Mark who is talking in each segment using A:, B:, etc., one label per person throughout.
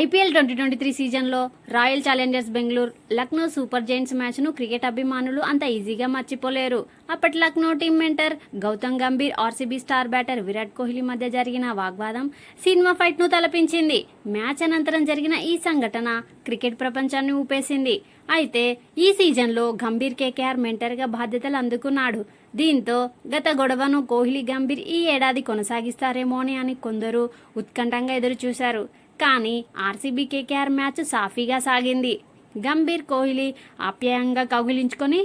A: IPL twenty twenty three సీజన్లో Royal Challengers Bengaluru Lucknow Super Giants మ్యాచ్ను cricket అభిమానులు అంత ఈజీగా మర్చిపోలేరు. అప్పటి Lucknow team mentor Gautam Gambhir RCB star batter Virat Kohli మధ్య జరిగిన వాగ్వాదం సినిమా ఫైట్ను తలపించింది. మ్యాచ్ అనంతరం జరిగిన ఈ సంఘటన క్రికెట్ ప్రపంచాన్ని ఊపేసింది. అయితే ఈ సీజన్లో గంభీర్ కేకేఆర్ మెంటర్గా బాధ్యతలు అందుకున్నాడు. దీంతో గత గొడవను కోహ్లీ గంభీర్ ఈ ఏడాది కొనసాగిస్తారేమో అని కొందరు ఉత్కంఠంగా ఎదురు చూశారు కానీ ఆర్సీబీ కేకేఆర్ మ్యాచ్ సాఫీగా సాగింది. గంభీర్ కోహ్లీ ఆప్యాయంగా కౌగిలించుకొని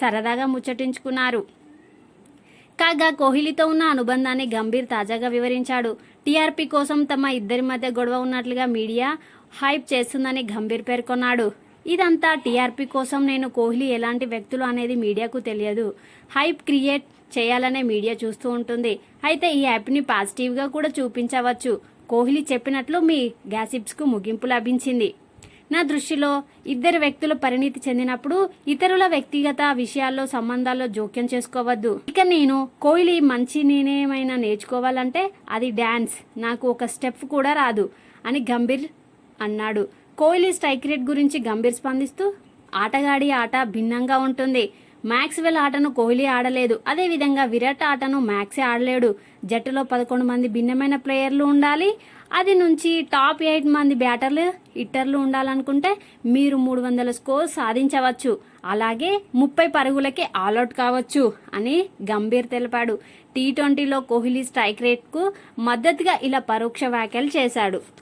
A: సరదాగా ముచ్చటించుకున్నారు. కాగా కోహ్లీతో ఉన్న అనుబంధాన్ని గంభీర్ తాజాగా వివరించాడు. టీఆర్పీ కోసం తమ ఇద్దరి మధ్య గొడవ ఉన్నట్లుగా మీడియా హైప్ చేస్తుందని గంభీర్ పేర్కొన్నాడు. ఇదంతా టీఆర్పీ కోసం నేను కోహ్లీ ఎలాంటి వ్యక్తులు అనేది మీడియాకు తెలియదు. హైప్ క్రియేట్ చేయాలనే మీడియా చూస్తూ ఉంటుంది. అయితే ఈ యాప్ని పాజిటివ్గా కూడా చూపించవచ్చు. కోహ్లీ చెప్పినట్లు మీ గ్యాసిప్స్కు ముగింపు లభించింది. నా దృష్టిలో ఇద్దరు వ్యక్తులు పరిణితి చెందినప్పుడు ఇతరుల వ్యక్తిగత విషయాల్లో సంబంధాల్లో జోక్యం చేసుకోవద్దు. ఇక నేను కోహ్లీ మంచి నేనేమైనా నేర్చుకోవాలంటే అది డ్యాన్స్ నాకు ఒక స్టెప్ కూడా రాదు అని గంభీర్ అన్నాడు. కోహ్లీ స్ట్రైక్ రేట్ గురించి గంభీర్ స్పందిస్తూ ఆటగాడి ఆట భిన్నంగా ఉంటుంది. మ్యాక్స్వెల్ ఆటను కోహ్లీ ఆడలేదు. అదేవిధంగా విరాట్ ఆటను మ్యాక్సే ఆడలేడు. జట్టులో పదకొండు మంది భిన్నమైన ప్లేయర్లు ఉండాలి. అది నుంచి టాప్ ఎయిట్ మంది బ్యాటర్లు హిట్టర్లు ఉండాలనుకుంటే మీరు మూడు వందల స్కోర్ సాధించవచ్చు. అలాగే ముప్పై పరుగులకే ఆల్అౌట్ కావచ్చు అని గంభీర్ తెలిపాడు. టీ ట్వంటీలో కోహ్లీ స్ట్రైక్ రేట్కు మద్దతుగా ఇలా పరోక్ష వ్యాఖ్యలు చేశాడు.